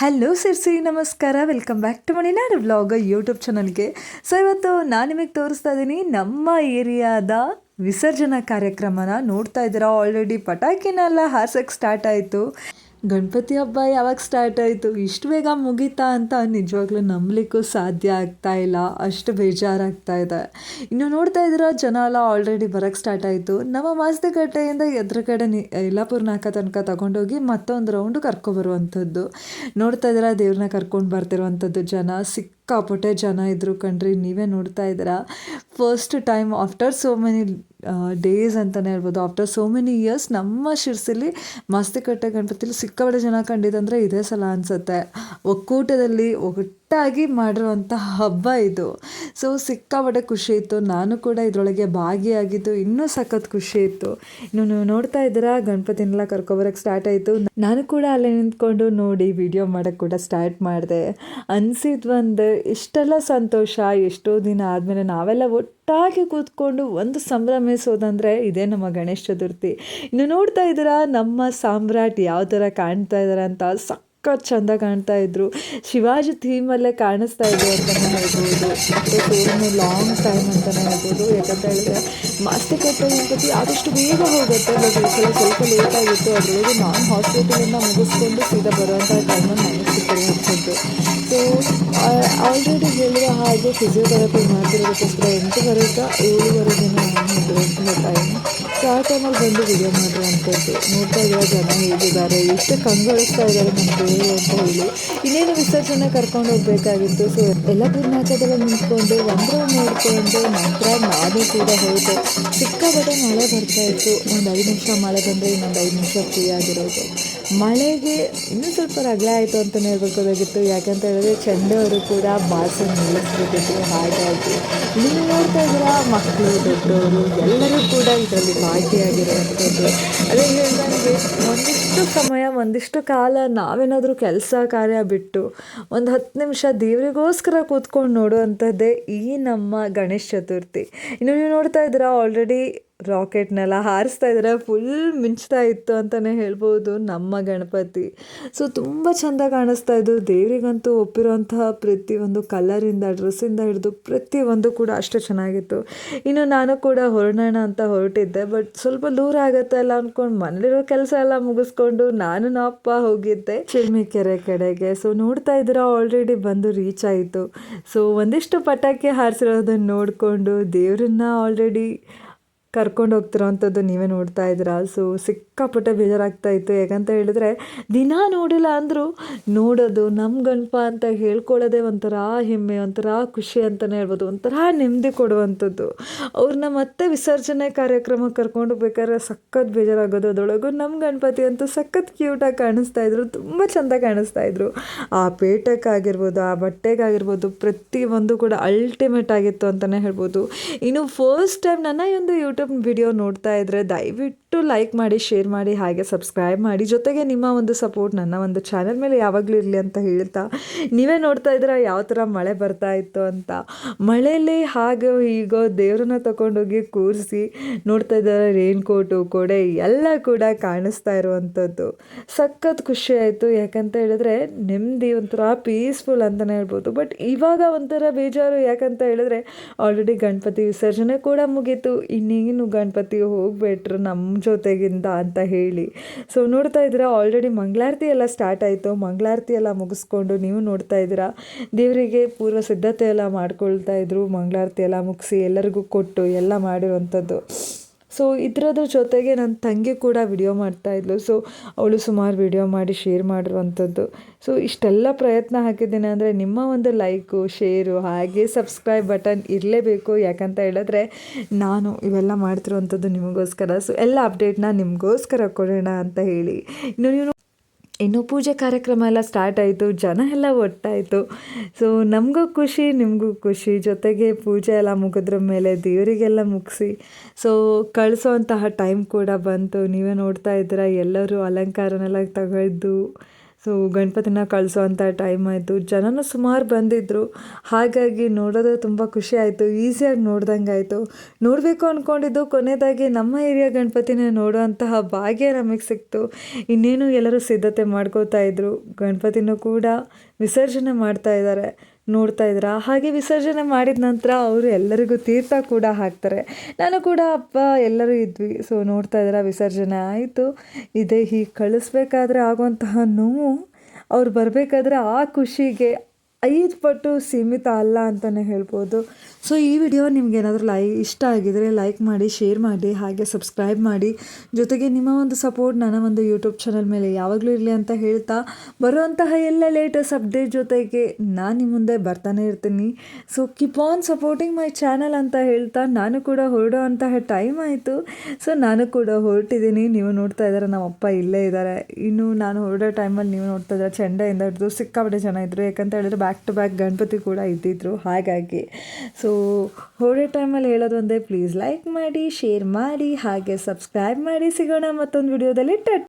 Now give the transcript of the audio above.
Hello Sirsi ನಮಸ್ಕಾರ welcome back to Maninadu vlog YouTube ಚಾನಲ್ಗೆ so ಇವತ್ತು ನಾನು ನಿಮಗೆ ತೋರಿಸ್ತಾ ಇದ್ದೀನಿ ನಮ್ಮ ಏರಿಯಾದ ವಿಸರ್ಜನಾ ಕಾರ್ಯಕ್ರಮನ ನೋಡ್ತಾ ಇದ್ದೀರಾ. ಆಲ್ರೆಡಿ ಪಟಾಕಿನೆಲ್ಲ ಹಾರ್ಸಕ್ಕೆ ಸ್ಟಾರ್ಟ್ ಆಯಿತು. ಗಣಪತಿ ಹಬ್ಬ ಯಾವಾಗ ಸ್ಟಾರ್ಟ್ ಆಯಿತು? ಇಷ್ಟು ಬೇಗ ಮುಗೀತಾ ಅಂತ ನಿಜವಾಗ್ಲೂ ನಂಬಲಿಕ್ಕೂ ಸಾಧ್ಯ ಆಗ್ತಾ ಇಲ್ಲ. ಅಷ್ಟು ಬೇಜಾರಾಗ್ತಾ ಇದೆ. ಇನ್ನು ನೋಡ್ತಾ ಇದ್ದೀರಾ, ಜನ ಎಲ್ಲ ಆಲ್ರೆಡಿ ಬರೋಕ್ಕೆ ಸ್ಟಾರ್ಟ್ ಆಯಿತು. ನಮ್ಮ ಮಾಸ್ತಿಕಟ್ಟೆಯಿಂದ ಎದುರುಗಡೆ ನಿ ಯಲ್ಲಾಪುರ ನಾಕ ತನಕ ತಗೊಂಡೋಗಿ ಮತ್ತೊಂದು ರೌಂಡು ಕರ್ಕೊಬರುವಂಥದ್ದು ನೋಡ್ತಾ ಇದ್ದೀರಾ, ದೇವ್ರನ್ನ ಕರ್ಕೊಂಡು ಬರ್ತಿರುವಂಥದ್ದು ಜನ. ಸಿಕ್ಕಾಪಟ್ಟೆ ಜನ ಇದ್ರು ಕಣ್ರಿ, ನೀವೇ ನೋಡ್ತಾ ಇದ್ದೀರಾ. First time after so many days ಅಂತಲೇ ಹೇಳ್ಬೋದು. ಆಫ್ಟರ್ ಸೋ ಮೆನಿ ಇಯರ್ಸ್ ನಮ್ಮ ಶಿರ್ಸಿಲಿ ಮಾಸ್ತಿಕಟ್ಟೆ ಗಣಪತಿಲಿ ಸಿಕ್ಕಾಪಟ್ಟೆ ಜನ ಕಂಡಿದ್ದಂದರೆ ಇದೇ ಸಲ ಅನಿಸುತ್ತೆ. ಒಕ್ಕೂಟದಲ್ಲಿ ಒಟ್ಟಾಗಿ ಮಾಡಿರುವಂಥ ಹಬ್ಬ ಇದು. ಸೊ ಸಿಕ್ಕಾಪಟ್ಟೆ ಖುಷಿ ಇತ್ತು. ನಾನು ಕೂಡ ಇದರೊಳಗೆ ಭಾಗಿಯಾಗಿದ್ದು, ಇನ್ನೂ ಸಖತ್ ಖುಷಿ ಇತ್ತು. ಇನ್ನು ನೀವು ನೋಡ್ತಾ ಇದ್ದೀರಾ, ಗಣಪತಿನೆಲ್ಲ ಕರ್ಕೊಬರಕ್ಕೆ ಸ್ಟಾರ್ಟ್ ಆಯಿತು. ನಾನು ಕೂಡ ಅಲ್ಲೇ ನಿಂತ್ಕೊಂಡು ನೋಡಿ ವಿಡಿಯೋ ಮಾಡೋಕ್ಕೆ ಕೂಡ ಸ್ಟಾರ್ಟ್ ಮಾಡಿದೆ. ಅನಿಸಿದ್ದು ಒಂದು ಇಷ್ಟೆಲ್ಲ ಸಂತೋಷ, ಎಷ್ಟೋ ದಿನ ಆದಮೇಲೆ ನಾವೆಲ್ಲ ಒಟ್ಟಾಗಿ ಕೂತ್ಕೊಂಡು ಒಂದು ಸಂಭ್ರಮಿಸೋದಂದರೆ ಇದೇ ನಮ್ಮ ಗಣೇಶ ಚತುರ್ಥಿ. ಇನ್ನು ನೋಡ್ತಾ ಇದ್ದೀರಾ, ನಮ್ಮ ಸಾಮ್ರಾಟ್ ಯಾವ ಥರ ಕಾಣ್ತಾ ಇದ್ದಾರೆ ಅಂತ ಸಕ್ ಸಖತ್ ಚಂದ ಕಾಣ್ತಾ ಇದ್ರು. ಶಿವಾಜಿ ಥೀಮಲ್ಲೇ ಕಾಣಿಸ್ತಾ ಇದೆ ಅಂತಲೇ ಹೇಳ್ಬೋದು. ಫಿಲ್ಮ್ ಲಾಂಗ್ ಟೈಮ್ ಅಂತಲೇ ಹೇಳ್ಬೋದು. ಯಾಕಂತ ಹೇಳಿದ್ರೆ ಮಾಸ್ತಿಕಟ್ಟೆ ಗಣಪತಿ ಆದಷ್ಟು ಬೇಗ ಹೋಗುತ್ತೆ. ಬಟ್ ಸ್ವಲ್ಪ ಲೇಟ್ ಆಗಿತ್ತು. ಅದರೊಳಗೆ ನಾನು ಹಾಸ್ಪಿಟಲಿಂದ ಮುಗಿಸ್ಕೊಂಡು ಸೀದಾ ಬರುವಂಥ ಟೈಮನ್ನು ನನಗೆ ಸಿಕ್ಕಿರುವಂಥದ್ದು ಸೊ ಆಲ್ರೆಡಿ ಹೇಳಿದ ಹಾಗೆ ಫಿಸಿಯೋಥೆರಪಿ ಮಾಡ್ತಿರೋದಕ್ಕೋಸ್ಕರ ಎಂಟುವರೆಗೆ ಏಳುವರೆಗೆ ನಾನು ಟೈಮ್ ಸೊ ಬಂದು ವಿಡಿಯೋ ಮಾಡಿರುವಂಥದ್ದು ನೋಡ್ತಾ ಇರೋ ಜನ ಹೇಗಿದ್ದಾರೆ? ಎಷ್ಟು ಕಂಗೊಳಿಸ್ತಾ ಇದ್ದಾರೆ ದೇವರು ಅಂತ ಹೇಳಿ. ಇನ್ನೇನು ವಿಸರ್ಜನೆ ಕರ್ಕೊಂಡು ಹೋಗ್ಬೇಕಾಗಿತ್ತು. ಸೊ ಎಲ್ಲ ಪೂರ್ಣಾಚದಲ್ಲಿ ನಿಂತ್ಕೊಂಡು ಒಂದ್ರ ನೋಡಿಕೊಂಡು ನಂತರ ನಾನು ಕೂಡ ಹೋಯಿತು ಸಿಕ್ಕಾಪಟ್ಟೆ ಮಳೆ ಬರ್ತಾ ಇತ್ತು. ಒಂದು ಐದು ನಿಮಿಷ ಮಳೆ ಬಂದರೆ ಇನ್ನೊಂದು ಐದು ನಿಮಿಷ ಫ್ರೀ ಆಗಿರೋದು. ಮಳೆಗೆ ಇನ್ನೂ ಸ್ವಲ್ಪ ರಗಳೆ ಆಯಿತು ಅಂತಲೇ ಹೇಳ್ಬೇಕಾಗಿತ್ತು. ಯಾಕಂತ ಹೇಳಿದ್ರೆ ಚೆಂಡವರು ಕೂಡ ಬಾಸು ನಿಲ್ಲಿಸ್ಬಿಟ್ಟಿದ್ರು. ಹಾಗಾಗಿ ನೀವು ನೋಡ್ತಾ ಇದ್ದೀರಾ ಮಕ್ಕಳು, ದೊಡ್ಡವರು, ಎಲ್ಲರೂ ಕೂಡ ಇದರಲ್ಲಿ ಭಾಗಿಯಾಗಿರುವಂಥದ್ದು. ಅದೇ ಹೇಳ್ತಾರೆ ಒಂದಿಷ್ಟು ಸಮಯ, ಒಂದಿಷ್ಟು ಕಾಲ ನಾವೇನಾದರೂ ಕೆಲಸ, ಕಾರ್ಯ ಬಿಟ್ಟು ಒಂದು ಹತ್ತು ನಿಮಿಷ ದೇವರಿಗೋಸ್ಕರ ಕೂತ್ಕೊಂಡು ನೋಡುವಂಥದ್ದೇ ಈ ನಮ್ಮ ಗಣೇಶ ಚತುರ್ಥಿ. ಇನ್ನು ನೀವು ನೋಡ್ತಾ ಇದ್ದೀರಾ ಆಲ್ರೆಡಿ ರಾಕೆಟ್ನೆಲ್ಲ ಹಾರಿಸ್ತಾ ಇದ್ದಾರೆ. ಫುಲ್ ಮಿಂಚ್ತಾ ಇತ್ತು ಅಂತಲೇ ಹೇಳ್ಬೋದು ನಮ್ಮ ಗಣಪತಿ. ಸೊ ತುಂಬ ಚೆಂದ ಕಾಣಿಸ್ತಾ ಇದ್ದು, ದೇವರಿಗಂತೂ ಒಪ್ಪಿರೋಂತಹ ಪ್ರತಿಯೊಂದು ಕಲರಿಂದ, ಡ್ರೆಸ್ಸಿಂದ ಹಿಡಿದು ಪ್ರತಿಯೊಂದು ಕೂಡ ಅಷ್ಟು ಚೆನ್ನಾಗಿತ್ತು. ಇನ್ನು ನಾನು ಕೂಡ ಹೊರಡೋಣ ಅಂತ ಹೊರಟಿದ್ದೆ ಬಟ್ ಸ್ವಲ್ಪ ದೂರ ಆಗುತ್ತೆ ಅಲ್ಲ ಅಂದ್ಕೊಂಡು ಮನೇಲಿರೋ ಕೆಲಸ ಎಲ್ಲ ಮುಗಿಸ್ಕೊಂಡು ನಾನು ನಪ್ಪ ಹೋಗಿದ್ದೆ. ಚಿಲ್ಮಿಕೆರೆ ಕಡೆಗೆ. ಸೊ ನೋಡ್ತಾ ಇದ್ದೀರಾ ಆಲ್ರೆಡಿ ಬಂದು ರೀಚ್ ಆಯಿತು. ಸೊ ಒಂದಿಷ್ಟು ಪಟಾಕಿ ಹಾರಿಸಿರೋದನ್ನು ನೋಡಿಕೊಂಡು ದೇವ್ರನ್ನ ಆಲ್ರೆಡಿ ಕರ್ಕೊಂಡು ಹೋಗ್ತಿರೋವಂಥದ್ದು ನೀವೇ ನೋಡ್ತಾ ಇದ್ದೀರಾ? ಸೊ ಸಿಕ್ಕಾಪಟ್ಟೆ ಬೇಜಾರಾಗ್ತಾ ಇತ್ತು. ಯಾಕಂತ ಹೇಳಿದ್ರೆ, ದಿನ ನೋಡಿಲ್ಲ ಅಂದರೂ ನೋಡೋದು ನಮ್ಮ ಗಣಪ ಅಂತ ಹೇಳ್ಕೊಳ್ಳೋದೇ ಒಂಥರ ಹೆಮ್ಮೆ, ಒಂಥರ ಖುಷಿ ಅಂತಲೇ ಹೇಳ್ಬೋದು. ಒಂಥರ ನೆಮ್ಮದಿ ಕೊಡುವಂಥದ್ದು. ಅವ್ರನ್ನ ಮತ್ತೆ ವಿಸರ್ಜನೆ ಕಾರ್ಯಕ್ರಮಕ್ಕೆ ಕರ್ಕೊಂಡು ಹೋಗ್ಬೇಕಾದ್ರೆ ಸಖತ್ ಬೇಜಾರಾಗೋದು. ಅದರೊಳಗೂ ನಮ್ಮ ಗಣಪತಿ ಅಂತೂ ಸಖತ್ ಕ್ಯೂಟಾಗಿ ಕಾಣಿಸ್ತಾ ಇದ್ರು. ತುಂಬ ಚೆಂದ ಕಾಣಿಸ್ತಾ ಇದ್ರು. ಆ ಪೇಟಕ್ಕಾಗಿರ್ಬೋದು, ಆ ಬಟ್ಟೆಗಾಗಿರ್ಬೋದು, ಪ್ರತಿಯೊಂದು ಕೂಡ ಅಲ್ಟಿಮೇಟ್ ಆಗಿತ್ತು ಅಂತಲೇ ಹೇಳ್ಬೋದು. ಇನ್ನು ಫಸ್ಟ್ ಟೈಮ್ ನನ್ನ ಒಂದು ಯೂಟ್ಯೂಬ್ ವಿಡಿಯೋ ನೋಡ್ತಾ ಇದ್ರೆ ದಯವಿಟ್ಟು ಲೈಕ್ ಮಾಡಿ ಶೇರ್ ಮಾಡಿ, ಹಾಗೆ ಸಬ್ಸ್ಕ್ರೈಬ್ ಮಾಡಿ. ಜೊತೆಗೆ ನಿಮ್ಮ ಒಂದು ಸಪೋರ್ಟ್ ನನ್ನ ಒಂದು ಚಾನಲ್ ಮೇಲೆ ಯಾವಾಗಲೂ ಇರಲಿ ಅಂತ ಹೇಳ್ತಾ, ನೀವೇ ನೋಡ್ತಾ ಇದ್ದೀರಾ ಯಾವ ಥರ ಮಳೆ ಬರ್ತಾ ಇತ್ತು ಅಂತ. ಮಳೆಯಲ್ಲಿ ಹಾಗೆ ಹೀಗೋ ದೇವ್ರನ್ನ ತಗೊಂಡೋಗಿ ಕೂರಿಸಿ ನೋಡ್ತಾ ಇದ್ದಾರೆ ರೈನ್ ಕೋಟು ಕೊಡೆ ಎಲ್ಲ ಕೂಡ ಕಾಣಿಸ್ತಾ ಇರುವಂಥದ್ದು. ಸಖತ್ ಖುಷಿ ಆಯಿತು. ಯಾಕಂತ ಹೇಳಿದ್ರೆ ನೆಮ್ಮದಿ ಒಂಥರ ಪೀಸ್ಫುಲ್ ಅಂತಲೇ ಹೇಳ್ಬೋದು. ಬಟ್ ಇವಾಗ ಒಂಥರ ಬೇಜಾರು. ಯಾಕಂತ ಹೇಳಿದ್ರೆ ಆಲ್ರೆಡಿ ಗಣಪತಿ ವಿಸರ್ಜನೆ ಕೂಡ ಮುಗೀತು. ಇನ್ನೇನು ಗಣಪತಿ ಹೋಗ್ಬಿಟ್ರು ನಮ್ಮ ಜೊತೆಗಿಂದ ಅಂತ ಹೇಳಿ. ಸೊ ನೋಡ್ತಾ ಇದ್ದೀರಾ ಆಲ್ರೆಡಿ ಮಂಗಳಾರತಿ ಎಲ್ಲ ಸ್ಟಾರ್ಟ್ ಆಯಿತು. ಮಂಗಳಾರತಿ ಎಲ್ಲ ಮುಗಿಸ್ಕೊಂಡು ನೀವು ನೋಡ್ತಾ ಇದ್ದೀರಾ? ದೇವರಿಗೆ ಪೂರ್ವ ಸಿದ್ಧತೆ ಎಲ್ಲ ಮಾಡ್ಕೊಳ್ತಾ ಇದ್ರು. ಮಂಗಳಾರತಿ ಎಲ್ಲ ಮುಗಿಸಿ ಎಲ್ಲರಿಗೂ ಕೊಟ್ಟು ಎಲ್ಲ ಮಾಡಿರುವಂಥದ್ದು. ಸೊ ಇದರದ್ರ ಜೊತೆಗೆ ನನ್ನ ತಂಗಿ ಕೂಡ ವಿಡಿಯೋ ಮಾಡ್ತಾಯಿದ್ಲು ಸೊ ಅವಳು ಸುಮಾರು ವಿಡಿಯೋ ಮಾಡಿ ಶೇರ್ ಮಾಡಿರುವಂಥದ್ದು. ಸೊ ಇಷ್ಟೆಲ್ಲ ಪ್ರಯತ್ನ ಹಾಕಿದ್ದೀನಿ ಅಂದರೆ ನಿಮ್ಮ ಒಂದು ಲೈಕು ಶೇರು ಹಾಗೆ ಸಬ್ಸ್ಕ್ರೈಬ್ ಬಟನ್ ಇರಲೇಬೇಕು. ಯಾಕಂತ ಹೇಳಿದ್ರೆ ನಾನು ಇವೆಲ್ಲ ಮಾಡ್ತಿರುವಂಥದ್ದು ನಿಮಗೋಸ್ಕರ. ಸೊ ಎಲ್ಲ ಅಪ್ಡೇಟ್ನ ನಿಮಗೋಸ್ಕರ ಕೊಡೋಣ ಅಂತ ಹೇಳಿ. ಇನ್ನು ನೀವು ಇನ್ನು ಪೂಜೆ ಕಾರ್ಯಕ್ರಮ ಎಲ್ಲ ಸ್ಟಾರ್ಟ್ ಆಯಿತು, ಜನ ಎಲ್ಲ ಒಟ್ಟಾಯಿತು. ಸೊ ನಮಗೂ ಖುಷಿ, ನಿಮಗೂ ಖುಷಿ. ಜೊತೆಗೆ ಪೂಜೆ ಎಲ್ಲ ಮುಗಿದ್ರ ಮೇಲೆ ದೇವರಿಗೆಲ್ಲ ಮುಗಿಸಿ. ಸೊ ಕಳಿಸೋವಂತಹ ಟೈಮ್ ಕೂಡ ಬಂತು. ನೀವೇ ನೋಡ್ತಾ ಇದ್ದೀರಾ, ಎಲ್ಲರೂ ಅಲಂಕಾರನೆಲ್ಲ ತೆಗೆದು ಸೊ ಗಣಪತಿನ ಕಳಿಸೋವಂಥ ಟೈಮ್ ಆಯಿತು. ಜನನೂ ಸುಮಾರು ಬಂದಿದ್ದರು ಹಾಗಾಗಿ ನೋಡೋದು ತುಂಬ ಖುಷಿ ಆಯಿತು. ಈಸಿಯಾಗಿ ನೋಡ್ದಂಗೆ ಆಯಿತು. ನೋಡಬೇಕು ಅಂದ್ಕೊಂಡಿದ್ದು ಕೊನೆಯದಾಗಿ ನಮ್ಮ ಏರಿಯಾ ಗಣಪತಿನ ನೋಡುವಂತಹ ಭಾಗ್ಯ ನಮಗೆ ಸಿಕ್ತು. ಇನ್ನೇನು ಎಲ್ಲರೂ ಸಿದ್ಧತೆ ಮಾಡ್ಕೋತಾ ಇದ್ರು. ಗಣಪತಿನೂ ಕೂಡ ವಿಸರ್ಜನೆ ಮಾಡ್ತಾ ಇದ್ದಾರೆ ನೋಡ್ತಾ ಇದ್ದೀರಾ ಹಾಗೆ ವಿಸರ್ಜನೆ ಮಾಡಿದ ನಂತರ ಅವರು ಎಲ್ಲರಿಗೂ ತೀರ್ಥ ಕೂಡ ಹಾಕ್ತಾರೆ. ನಾನು ಕೂಡ ಅಪ್ಪ ಎಲ್ಲರೂ ಇದ್ವಿ. ಸೊ ನೋಡ್ತಾ ಇದ್ದೀರಾ ವಿಸರ್ಜನೆ ಆಯಿತು. ಇದೇ ಹೀಗೆ ಕಳಿಸ್ಬೇಕಾದ್ರೆ ಆಗುವಂತಹ ನೋವು. ಅವ್ರು ಬರಬೇಕಾದ್ರೆ ಆ ಖುಷಿಗೆ ಐದು ಪಟ್ಟು ಸೀಮಿತ ಅಲ್ಲ ಅಂತಲೇ ಹೇಳ್ಬೋದು. ಸೊ ಈ ವಿಡಿಯೋ ನಿಮ್ಗೆ ಏನಾದರೂ ಲೈ, ಇಷ್ಟ ಆಗಿದರೆ ಲೈಕ್ ಮಾಡಿ ಶೇರ್ ಮಾಡಿ, ಹಾಗೆ ಸಬ್ಸ್ಕ್ರೈಬ್ ಮಾಡಿ. ಜೊತೆಗೆ ನಿಮ್ಮ ಒಂದು ಸಪೋರ್ಟ್ ನನ್ನ ಒಂದು ಯೂಟ್ಯೂಬ್ ಚಾನಲ್ ಮೇಲೆ ಯಾವಾಗಲೂ ಇರಲಿ ಅಂತ ಹೇಳ್ತಾ ಬರುವಂತಹ ಎಲ್ಲ ಲೇಟೆಸ್ಟ್ ಅಪ್ಡೇಟ್ ಜೊತೆಗೆ ನಾನು ನಿಮ್ಮ ಮುಂದೆ ಬರ್ತಾನೆ ಇರ್ತೀನಿ. So keep on supporting my channel ಅಂತ ಹೇಳ್ತಾ ನಾನು ಕೂಡ ಹೊರಡೋ ಅಂತಹ ಟೈಮ್ ಆಯಿತು. ಸೊ ನಾನು ಕೂಡ ಹೊರಟಿದ್ದೀನಿ. ನೀವು ನೋಡ್ತಾ ಇದ್ದಾರೆ ನಮ್ಮ ಅಪ್ಪ ಇಲ್ಲೇ ಇದ್ದಾರೆ ಇನ್ನು ನಾನು ಹೊರಡೋ ಟೈಮಲ್ಲಿ ನೀವು ನೋಡ್ತಾ ಇದ್ದಾರೆ ಚೆಂಡೆಯಿಂದ ಹಿಡಿದು ಸಿಕ್ಕಾಪಟ್ಟೆ ಜನ ಇದ್ದರು ಯಾಕಂತ ಹೇಳಿದ್ರೆ ಬ್ಯಾಕ್ ಟು ಬ್ಯಾಕ್ ಗಣಪತಿ ಕೂಡ ಇದ್ದಿದ್ರು. ಹಾಗಾಗಿ ಸೊ ಹೋಳಿ ಟೈಮಲ್ಲಿ ಹೇಳೋದು ಒಂದೇ ಪ್ಲೀಸ್ ಲೈಕ್ ಮಾಡಿ ಶೇರ್ ಮಾಡಿ, ಹಾಗೆ ಸಬ್ಸ್ಕ್ರೈಬ್ ಮಾಡಿ. ಸಿಗೋಣ ಮತ್ತೊಂದು ವಿಡಿಯೋದಲ್ಲಿ ಟಟ್